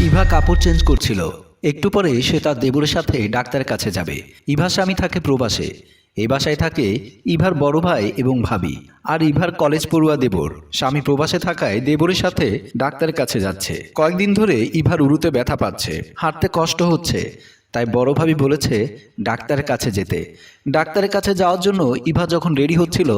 ইভা কাপড় চেঞ্জ করছিল। একটু পরে সে তার দেবরের সাথে ডাক্তারের কাছে যাবে। ইভা স্বামী থাকে প্রবাসে। এ বাসায় থাকে ইভার বড় ভাই এবং ভাবি। আর ইভার কলেজ পড়ুয়া দেবর। স্বামী প্রবাসে থাকায় দেবরের সাথে ডাক্তারের কাছে যাচ্ছে। কয়েকদিন ধরে ইভার উরুতে ব্যথা পাচ্ছে। হাঁটতে কষ্ট হচ্ছে। তাই বড় ভাবি বলেছে ডাক্তারের কাছে যেতে। ডাক্তারের কাছে যাওয়ার জন্য ইভা যখন রেডি হচ্ছিল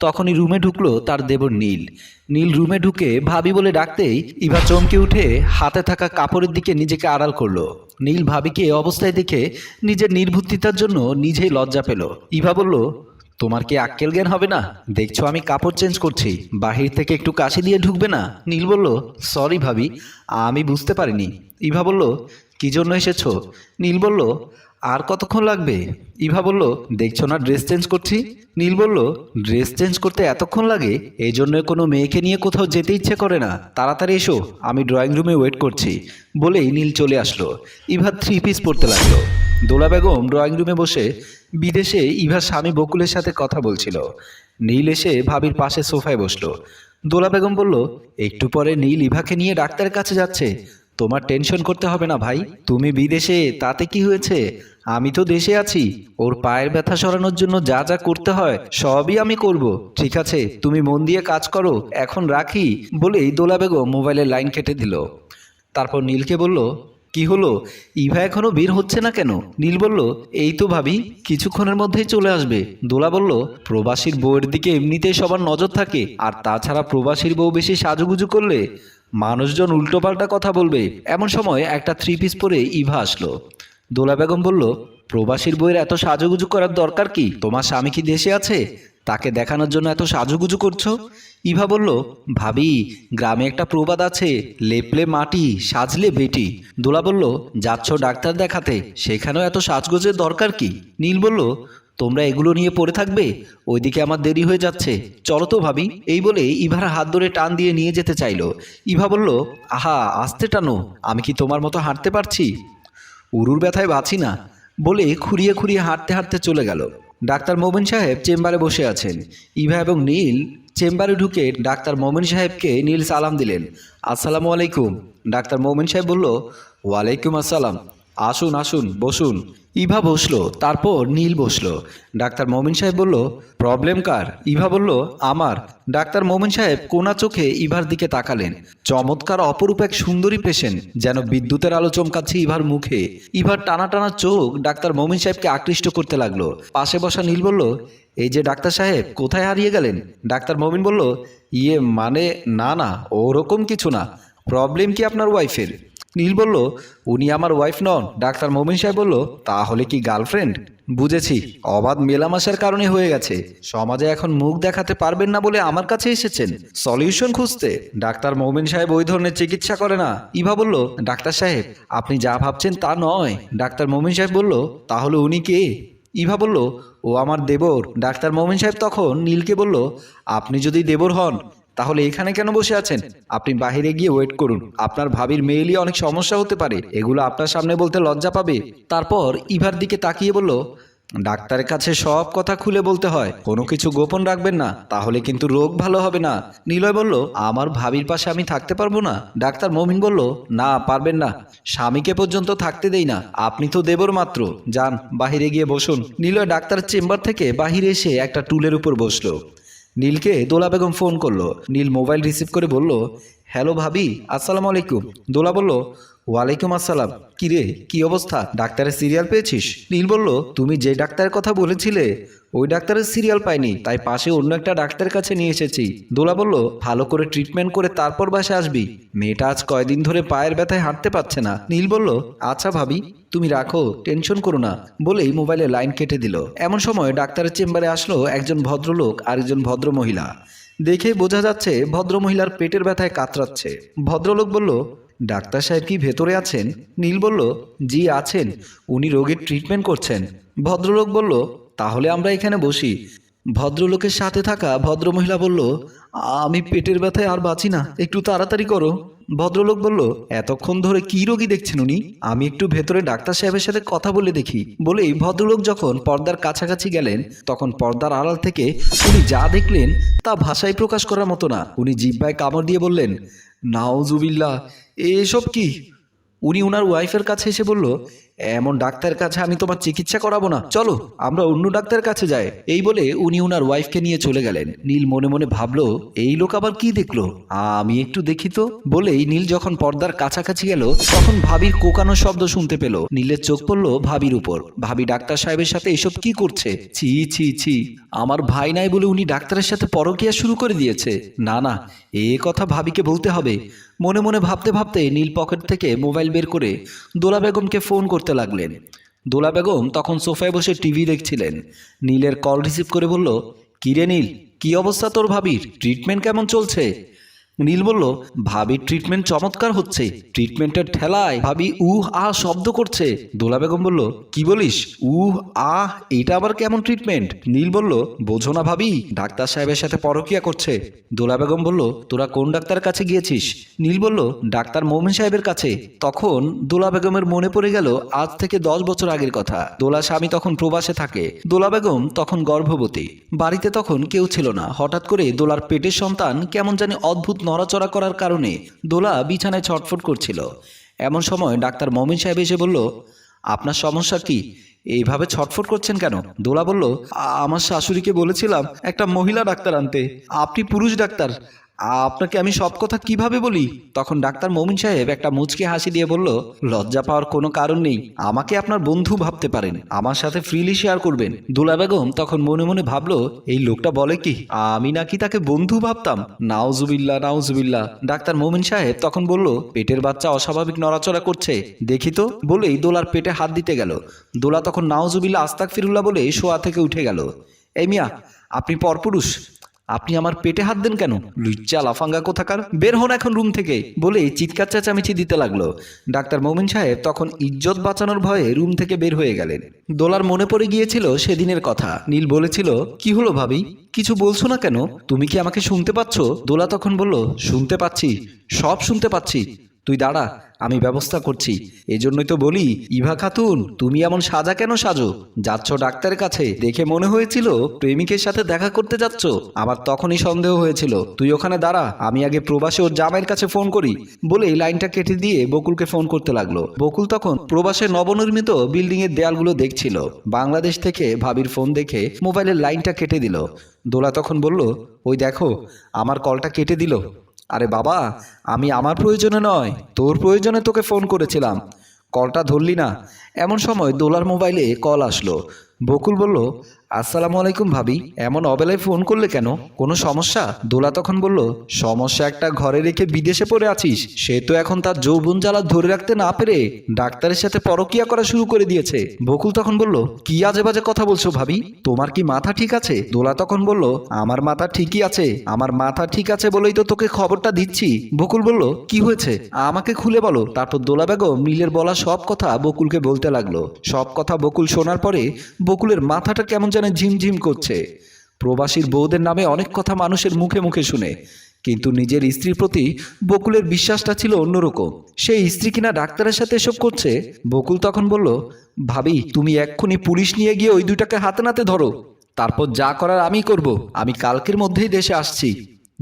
তখনই রুমে ঢুকলো তার দেবর নীল। নীল রুমে ঢুকে ভাবি বলে ডাকতেই ইভা চমকে উঠে হাতে থাকা কাপড়ের দিকে নিজেকে আড়াল করল। নীল ভাবিকে এ অবস্থায় দেখে নিজের নির্বুদ্ধিতার জন্য নিজেই লজ্জা পেল। ইভা বলল তোমার কি আক্কেল জ্ঞান হবে না? দেখছ আমি কাপড় চেঞ্জ করছি বাহির থেকে একটু কাশি দিয়ে ঢুকবে না? নীল বলল সরি ভাবি আমি বুঝতে পারিনি। ইভা বলল কি জন্য এসেছ? নীল বলল, আর কতক্ষণ লাগবে? ইভা বলল, দেখছ না ড্রেস চেঞ্জ করছি? নীল বলল, ড্রেস চেঞ্জ করতে এতক্ষণ লাগে এই জন্য কোনো মেয়েকে নিয়ে কোথাও যেতে ইচ্ছে করে না। তাড়াতাড়ি এসো, আমি ড্রয়িং রুমে ওয়েট করছি। বলেই নীল চলে আসলো। ইভা থ্রি পিস পড়তে লাগল। দোলা বেগম ড্রয়িং রুমে বসে বিদেশে ইভার স্বামী বকুলের সাথে কথা বলছিল। নীল এসে ভাবির পাশে সোফায় বসল। দোলা বেগম বলল, একটু পরে নীল ইভাকে নিয়ে ডাক্তারের কাছে যাচ্ছে। তোমার টেনশন করতে হবে না ভাই। তুমি বিদেশে, তাতে কি হয়েছে? আমি তো দেশে আছি। ওর পায়ের ব্যথা সরানোর জন্য যা যা করতে হয়, সবই আমি করব। ঠিক আছে, তুমি মন দিয়ে কাজ করো, এখন রাখি, বলেই দোলা বেগম মোবাইলের লাইন কেটে দিল। তারপর নীলকে বলল, কি হলো? ইভা এখনও বের হচ্ছে না কেন? নীল বলল, এই তো ভাবি, কিছুক্ষণের মধ্যেই চলে আসবে। দোলা বলল, প্রবাসীর বউয়ের দিকে এমনিতেই সবার নজর থাকে, আর তাছাড়া প্রবাসীর বউ বেশি সাজুগুজু করলে মানুষজন উল্টোপাল্টা কথা বলবে। এমন সময় একটা থ্রি পিস পরে ইভা আসলো। দোলা বেগম বলল, প্রবাসীর বইয়ের এত সাজুগুজু করার দরকার কি? তোমার স্বামী কি দেশে আছে? তাকে দেখানোর জন্য এত সাজুগুজু করছ? ইভা বলল, ভাবি, গ্রামে একটা প্রবাদ আছে, লেপলে মাটি, সাজলে বেটি। দোলা বলল, যাচ্ছ ডাক্তার দেখাতে, সেখানেও এত সাজগোজের দরকার কি? নীল বলল তোমরা এগুলো নিয়ে পড়ে থাকবে? ওইদিকে আমার দেরি হয়ে যাচ্ছে। চলো তো ভাবি। এই বলে ইভার হাত ধরে টান দিয়ে নিয়ে যেতে চাইলো। ইভা বলল, আহা, আস্তে টানো। আমি কি তোমার মতো হাঁটতে পারছি? উরুর ব্যথায় বাঁচি না, বলে খুঁড়িয়ে খুঁড়িয়ে হাঁটতে হাঁটতে চলে গেল। ডাক্তার মোমেন সাহেব চেম্বারে বসে আছেন। ইভা এবং নীল চেম্বারে ঢুকে ডাক্তার মোমেন সাহেবকে নীল সালাম দিলেন। আসসালামু আলাইকুম। ডাক্তার মোমেন সাহেব বলল, ওয়ালাইকুম আসসালাম। আসুন আসুন, বসুন। ইভা বসল, তারপর নীল বসল। ডাক্তার মোমিন সাহেব বলল, প্রবলেম কার? ইভা বলল, আমার। ডাক্তার মোমিন সাহেব কোনা চোখে ইভার দিকে তাকালেন। চমৎকার অপরূপ এক সুন্দরী পেশেন্ট যেন বিদ্যুতের আলো চমকাচ্ছে ইভার মুখে। ইভার টানা টানা চোখ ডাক্তার মোমিন সাহেবকে আকৃষ্ট করতে লাগল। পাশে বসা নীল বলল, এই যে ডাক্তার সাহেব, কোথায় হারিয়ে গেলেন? ডাক্তার মোমিন বলল ইয়ে মানে না না, ওরকম কিছু না। প্রবলেম কি আপনার ওয়াইফের নীল বলল, উনি আমার ওয়াইফ নন। ডাক্তার মোমিন সাহেব বলল, তাহলে কি গার্লফ্রেন্ড বুঝেছি। অবাধ মেলামেশার কারণে হয়ে গেছে। সমাজে এখন মুখ দেখাতে পারবেন না বলে আমার কাছে এসেছেন। সলিউশন খুঁজতে। ডাক্তার মোমিন সাহেব ওই ধরনের চিকিৎসা করে না। ইভা বলল, ডাক্তার সাহেব, আপনি যা ভাবছেন তা নয়। ডাক্তার মোমিন সাহেব বলল, তাহলে উনি কে? ইভা বলল, ও আমার দেবর। ডাক্তার মোমিন সাহেব তখন নীলকে বলল, আপনি যদি দেবর হন তাহলে এখানে কেন বসে আছেন? আপনি বাইরে গিয়ে ওয়েট করুন। আপনার ভাবির মেইলি অনেক সমস্যা হতে পারে। এগুলো আপনার সামনে বলতে লজ্জা পাবে। তারপর ইভার দিকে তাকিয়ে বলল, ডাক্তারের কাছে সব কথা খুলে বলতে হয়। কোনো কিছু গোপন রাখবেন না। তাহলে কিন্তু রোগ ভালো হবে না। নিলয় বলল, আমার ভাবির পাশে আমি থাকতে পারব না। ডাক্তার মমিন বলল, না, পারবেন না। স্বামীকে পর্যন্ত থাকতে দেই না। আপনি তো দেবর মাত্র। যান বাহিরে গিয়ে বসুন। নিলয় ডাক্তারের চেম্বার থেকে বাহিরে এসে একটা টুলের উপর বসল। নীলকে দোলা বেগম ফোন করল। নীল মোবাইল রিসিভ করে বলল, হ্যালো ভাবি, আসসালামু আলাইকুম। দোলা বলল ওয়ালাইকুম আসসালাম। কি রে কি অবস্থা? ডাক্তারের সিরিয়াল পেয়েছিস? নীল বলল, তুমি যে ডাক্তারের কথা বলেছিলে, ওই ডাক্তারের সিরিয়াল পাইনি, তাই পাশে অন্য একটা ডাক্তারের কাছে নিয়ে এসেছি। দোলা বলল, ভালো করে ট্রিটমেন্ট করে তারপর বাসে আসবি। মেয়েটা আজ কয়দিন ধরে পায়ের ব্যথায় হাঁটতে পারছে না। নীল বলল আচ্ছা ভাবি, তুমি রাখো, টেনশন করো না, বলেই মোবাইলে লাইন কেটে দিল। এমন সময় ডাক্তারের চেম্বারে আসলো একজন ভদ্রলোক আর একজন ভদ্র মহিলা দেখে বোঝা যাচ্ছে, ভদ্রমহিলার পেটের ব্যথায় কাতরাচ্ছে। ভদ্রলোক বলল ডাক্তার সাহেব কি ভেতরে আছেন? নীল বলল, জি, আছেন। উনি রোগীর ট্রিটমেন্ট করছেন। ভদ্রলোক বলল, তাহলে আমরা এখানে বসি। ভদ্রলোকের সাথে থাকা ভদ্রমহিলা বলল, আমি পেটের ব্যথায় আর বাঁচি না। একটু তাড়াতাড়ি করো। ভদ্রলোক বলল, এতক্ষণ ধরে কি রোগী দেখছেন উনি? আমি একটু ভেতরে ডাক্তার সাহেবের সাথে কথা বলে দেখি। বলেই ভদ্রলোক যখন পর্দার কাছাকাছি গেলেন, তখন পর্দার আড়াল থেকে উনি যা দেখলেন তা ভাষায় প্রকাশ করার মতো না। উনি জিব্বায় কামড় দিয়ে বললেন নাওজুবিল্লা এসব কি? উনি ওনার ওয়াইফের কাছে এসে বলল এমন ডাক্তারের কাছে আমি তোমার চিকিৎসা করাবো না। চলো, আমরা অন্য ডাক্তারের কাছে যাই। এই বলে উনি ওনার ওয়াইফকে নিয়ে চলে গেলেন। নীল মনে মনে ভাবলো, এই লোক আবার কি দেখল? আমি একটু দেখি তো। বলেই নীল যখন পর্দার কাছাকাছি গেল, তখন ভাবির কোকানো শব্দ শুনতে পেল। নীলের চোখ পড়ল ভাবির উপর। ভাবি ডাক্তার সাহেবের সাথে এসব কি করছে? ছি ছি ছি। আমার ভাই নাই বলে উনি ডাক্তারের সাথে পরকিয়া শুরু করে দিয়েছে। না না, এ কথা ভাবিকে বলতে হবে। মনে মনে ভাবতে ভাবতে নীল পকেট থেকে মোবাইল বের করে দোলা বেগমকে ফোন করতে লাগলেন। দোলা বেগম তখন সোফায় বসে টিভি দেখছিলেন। নীলের কল রিসিভ করে বলল, কিরে নীল, কি অবস্থা তোর ভাবির? ট্রিটমেন্ট কেমন চলছে? নীল বলল ভাবির ট্রিটমেন্ট চমৎকার হচ্ছে। ট্রিটমেন্টের ঠেলায় ভাবি উহ, আহ শব্দ করছে। দোলা বেগম বলল, কি বলিস? উহ, আহ, এটা আবার কেমন ট্রিটমেন্ট নীল বলল, বোঝো না ভাবি, ডাক্তার সাহেবের সাথে পরকিয়া করছে। দোলা বেগম বলল, তোরা কোন ডাক্তার কাছে গিয়েছিস? নীল বলল, ডাক্তার মোমিন সাহেবের কাছে। তখন দোলা বেগমের মনে পড়ে গেল আজ থেকে দশ বছর আগের কথা। দোলা স্বামী তখন প্রবাসে থাকে। দোলা বেগম তখন গর্ভবতী। বাড়িতে তখন কেউ ছিল না। হঠাৎ করে দোলার পেটের সন্তান কেমন জানি অদ্ভুত নড়াচড়া করার কারণে দোলা বিছানায় ছটফট করছিল। এমন সময় ডাক্তার মমিন সাহেব এসে বলল, আপনার সমস্যা কি? এইভাবে ছটফট করছেন কেন? দোলা বলল আমার শাশুড়িকে বলেছিলাম একটা মহিলা ডাক্তার আনতে। আপনি পুরুষ ডাক্তার। আপনাকে আমি সব কথা কীভাবে বলি? তখন ডাক্তার মমিন সাহেব একটা মুচকি হাসি দিয়ে বলল, লজ্জা পাওয়ার কোনো কারণ নেই। আমাকে আপনার বন্ধু ভাবতে পারেন। আমার সাথে ফ্রিলি শেয়ার করবেন। দোলা বেগম তখন মনে মনে ভাবলো, এই লোকটা বলে কি, আমি নাকি তাকে বন্ধু ভাবতাম? নাউজুবিল্লা নাউজুবিল্লা ডাক্তার মমিন সাহেব তখন বলল, পেটের বাচ্চা অস্বাভাবিক নড়াচড়া করছে। দেখি তো। বলেই দোলার পেটে হাত দিতে গেল। দোলা তখন নাউজুবিল্লা আস্তাক ফিরুল্লা বলে শোয়া থেকে উঠে গেল। এই মিয়া, আপনি পরপুরুষ। আপনি আমার পেটে হাত দেন কেন? লুচ্চা, লাফাঙ্গা কোথাকার? বের হন এখন রুম থেকে। বলে চিৎকার চেঁচামেচি দিতে লাগল। ডাক্তার মোমিন সাহেব তখন ইজ্জত বাঁচানোর ভয়ে রুম থেকে বের হয়ে গেলেন। দোলার মনে পড়ে গিয়েছিল সেদিনের কথা। নীল বলেছিল, কি হলো ভাবি? কিছু বলছো না কেন? তুমি কি আমাকে শুনতে পাচ্ছ? দোলা তখন বলল, শুনতে পাচ্ছি। সব শুনতে পাচ্ছি। তুই দাঁড়া, আমি ব্যবস্থা করছি। এজন্যই তো বলি, ইভা খাতুন, তুমি এমন সাজা কেন সাজো? যাচ্ছ ডাক্তারের কাছে, দেখে মনে হয়েছিল প্রেমিকের সাথে দেখা করতে যাচ্ছ। আমার তখনই সন্দেহ হয়েছিল। তুই ওখানে দাঁড়া, আমি আগে প্রবাসে ওর জামাইয়ের কাছে ফোন করি। বলে এই লাইনটা কেটে দিয়ে বকুলকে ফোন করতে লাগল। বকুল তখন প্রবাসে নবনির্মিত বিল্ডিং এর দেয়ালগুলো দেখছিল। বাংলাদেশ থেকে ভাবির ফোন দেখে মোবাইলের লাইনটা কেটে দিল। দোলা তখন বলল, ওই দেখো, আমার কলটা কেটে দিল। আরে বাবা, আমি আমার প্রয়োজনে নয়, তোর প্রয়োজনে তোকে ফোন করেছিলাম। কলটা ধরলি না। এমন সময় দোলার মোবাইলে কল আসলো। বকুল বলল আসসালামু আলাইকুম ভাবি, এমন অবেলায় ফোন করলে কেন? কোনো সমস্যা? দোলা তখন বলল, সমস্যা একটা ঘরে রেখে বিদেশে পড়ে আছিস, সে তো এখন তার যৌবন জ্বালা ধরে রাখতে না পেরে ডাক্তারের সাথে পরকিয়া করা শুরু করে দিয়েছে। বকুল তখন বলল, কি আজে বাজে কথা বলছো ভাবি? তোমার কি মাথা ঠিক আছে? দোলা তখন বলল, আমার মাথা ঠিকই আছে, আমার মাথা ঠিক আছে বলেই তো তোকে খবরটা দিচ্ছি। বকুল বলল, কি হয়েছে? আমাকে খুলে বলো। তারপর দোলা বেগম নীলের বলা সব কথা বকুলকে বলতে লাগল। সব কথা বকুল শোনার পরে বকুলের মাথাটা কেমন যেন ঝিমঝিম করছে। প্রবাসীর বউদের নামে অনেক কথা মানুষের মুখে মুখে শুনে। কিন্তু নিজের স্ত্রীর প্রতি বকুলের বিশ্বাসটা ছিল অন্যরকম। সেই স্ত্রী কিনা ডাক্তারের সাথে এসব করছে? বকুল তখন বলল ভাবি তুমি এক্ষুনি পুলিশ নিয়ে গিয়ে ওই দুটাকে হাতে নাতে ধরো। তারপর যা করার আমি করব। আমি কালকের মধ্যেই দেশে আসছি।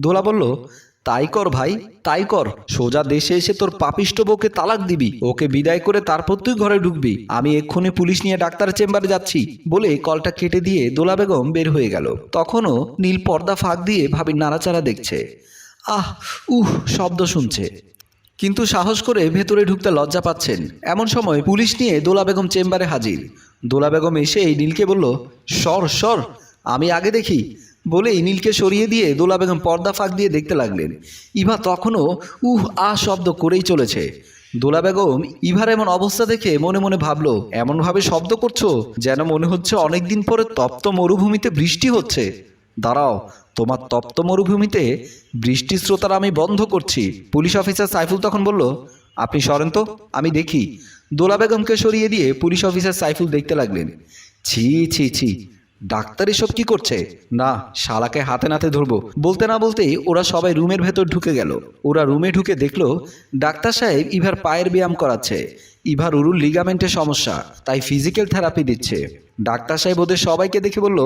দোলা বলল তাই কর ভাই, তাই কর। সোজা দেশে এসে তোর পাপিষ্ট বউকে তালাক দিবি। ওকে বিদায় করে তারপর তুই ঘরে ঢুকবি। আমি এক্ষুনি পুলিশ নিয়ে ডাক্তারের চেম্বারে যাচ্ছি, বলে কলটা কেটে দিয়ে দোলা বেগম বের হয়ে গেল। তখনও নীল পর্দা ফাঁক দিয়ে ভাবির নাড়াচাড়া দেখছে। আহ, উহ, শব্দ শুনছে। কিন্তু সাহস করে ভেতরে ঢুকতে লজ্জা পাচ্ছেন। এমন সময় পুলিশ নিয়ে দোলা বেগম চেম্বারে হাজির। দোলা বেগম এসে এই নীলকে বলল, সর সর, আমি আগে দেখি। বলেই নীলকে সরিয়ে দিয়ে দোলা বেগম পর্দা ফাঁক দিয়ে দেখতে লাগলেন। ইভা তখনও উহ, আ শব্দ করেই চলেছে। দোলা বেগম ইভার এমন অবস্থা দেখে মনে মনে ভাবলো, এমনভাবে শব্দ করছ যেন মনে হচ্ছে অনেকদিন পরে তপ্ত মরুভূমিতে বৃষ্টি হচ্ছে। দাঁড়াও, তোমার তপ্ত মরুভূমিতে বৃষ্টি স্রোতার আমি বন্ধ করছি। পুলিশ অফিসার সাইফুল তখন বলল, আপনি সরেন তো, আমি দেখি। দোলা বেগমকে সরিয়ে দিয়ে পুলিশ অফিসার সাইফুল দেখতে লাগলেন। ছি ছি ছি ডাক্তার এসব কি করছে? না, শালাকে হাতে নাতে ধরবো। বলতে না বলতেই ওরা সবাই রুমের ভেতর ঢুকে গেল। ওরা রুমে ঢুকে দেখল, ডাক্তার সাহেব ইভার পায়ের ব্যায়াম করাচ্ছে। ইভার উরুর লিগামেন্টের সমস্যা, তাই ফিজিক্যাল থেরাপি দিচ্ছে। ডাক্তার সাহেব ওদের সবাইকে দেখে বলল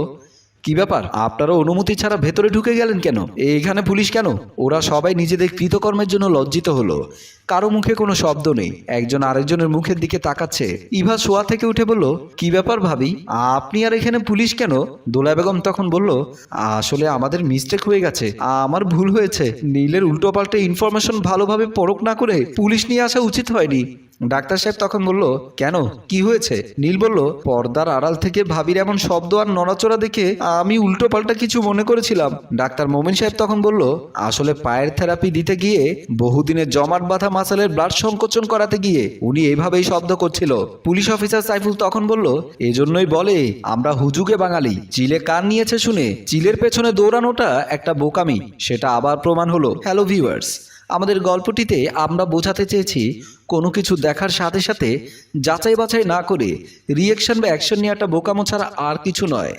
কি ব্যাপার? আপনারা অনুমতি ছাড়া ভেতরে ঢুকে গেলেন কেন? এখানে পুলিশ কেন? ওরা সবাই নিজেদের কৃতকর্মের জন্য লজ্জিত হলো। কারও মুখে কোনো শব্দ নেই। একজন আরেকজনের মুখের দিকে তাকাচ্ছে। ইভা শোয়া থেকে উঠে বলল, কি ব্যাপার ভাবি? আপনি আর এখানে পুলিশ কেন? দোলা বেগম তখন বলল, আসলে আমাদের মিস্টেক হয়ে গেছে। আমার ভুল হয়েছে। নীলের উল্টো পাল্টে ইনফরমেশন ভালোভাবে পরখ না করে পুলিশ নিয়ে আসা উচিত হয়নি। ডাক্তার সাহেব তখন বলল, কেন? কি হয়েছে? নীল বলল, পর্দার আড়াল থেকে ভাবির এমন শব্দ আর নড়াচড়া দেখে আমি উল্টো পাল্টা কিছু মনে করেছিলাম। ডাক্তার মোমিন সাহেব তখন বলল, আসলে পায়ের থেরাপি দিতে গিয়ে, বহুদিনের জমাট বাঁধা মাসালের ব্লাড সংকোচন করাতে গিয়ে উনি এইভাবেই শব্দ করছিল। পুলিশ অফিসার সাইফুল তখন বলল, এজন্যই বলে, আমরা হুজুগে বাঙালি। চিলে কান নিয়েছে শুনে, চিলের পেছনে দৌড়ানোটা একটা বোকামি। সেটা আবার প্রমাণ হলো। হ্যালো ভিউয়ার্স আমাদের গল্পটিতে আমরা বোঝাতে চেয়েছি, কোনো কিছু দেখার সাথে সাথে যাচাই বাছাই না করে রিয়েকশন বা অ্যাকশন নেওয়াটা বোকামো ছাড়া আর কিছু নয়।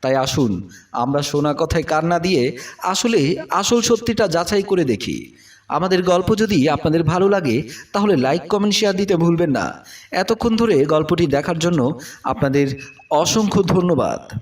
তাই আসুন, আমরা শোনা কথায় কার না দিয়ে আসলে আসল সত্যিটা যাচাই করে দেখি। আমাদের গল্প যদি আপনাদের ভালো লাগে, তাহলে লাইক কমেন্ট শেয়ার দিতে ভুলবেন না। এতক্ষণ ধরে গল্পটি দেখার জন্য আপনাদের অসংখ্য ধন্যবাদ।